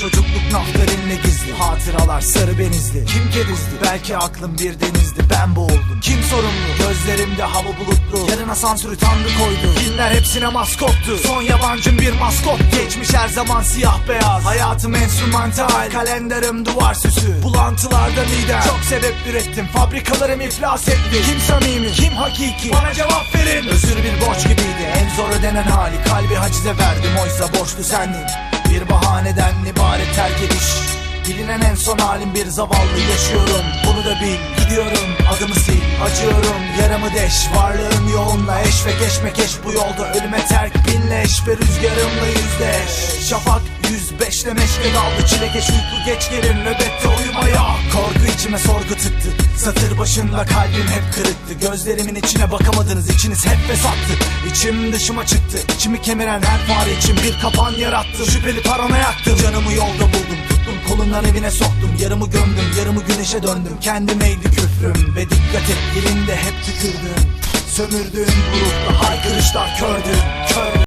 Çocukluk nafterinle gizli. Hatıralar sarı benizli. Kim kerizdi? Belki aklım bir denizdi. Ben boğuldum. Kim sorumlu? Gözlerimde hava bulutlu. Yarın asansörü tanrı koydu. Filmler hepsine maskottu. Son yabancım bir maskot. Geçmiş her zaman siyah beyaz. Hayatım enstrümantal. Kalenderim duvar süsü. Bulantılarda midem. Çok sebep ürettim. Fabrikalarım iflas etti. Kim samimi? Kim hakiki? Bana cevap verin. Özür bir borç gibiydi. En zor ödenen hali. Kalbi hacize verdim. Oysa borçlu sendin Bir bahaneden ibaret terk ediş. Bilinen en son halim bir zavallı yaşıyorum. Bunu da bil gidiyorum. Adımı sil Acıyorum. Yaramı deş Varlığım yoğunla eş ve geçmek eş Bu yolda. Ölüme terk binleş Ve rüzgarımla yüzleş. Şafak 105'le meşke daldı Çilekeş uyku geç gelir nöbette Korku tıktı Satır başında kalbim hep kırıktı. Gözlerimin içine bakamadınız içiniz hep fesattı. İçim dışıma çıktı İçimi kemiren her fare için bir kapan yarattım Şüpheli parana yaktım Canımı yolda buldum. Tuttum kolundan evine soktum. Yarımı gömdüm yarımı güneşe döndüm. Kendimeydi küfrüm Ve dikkat et dilinde hep tükürdüm. Sömürdüğün grupla haykırışlar kördü Kör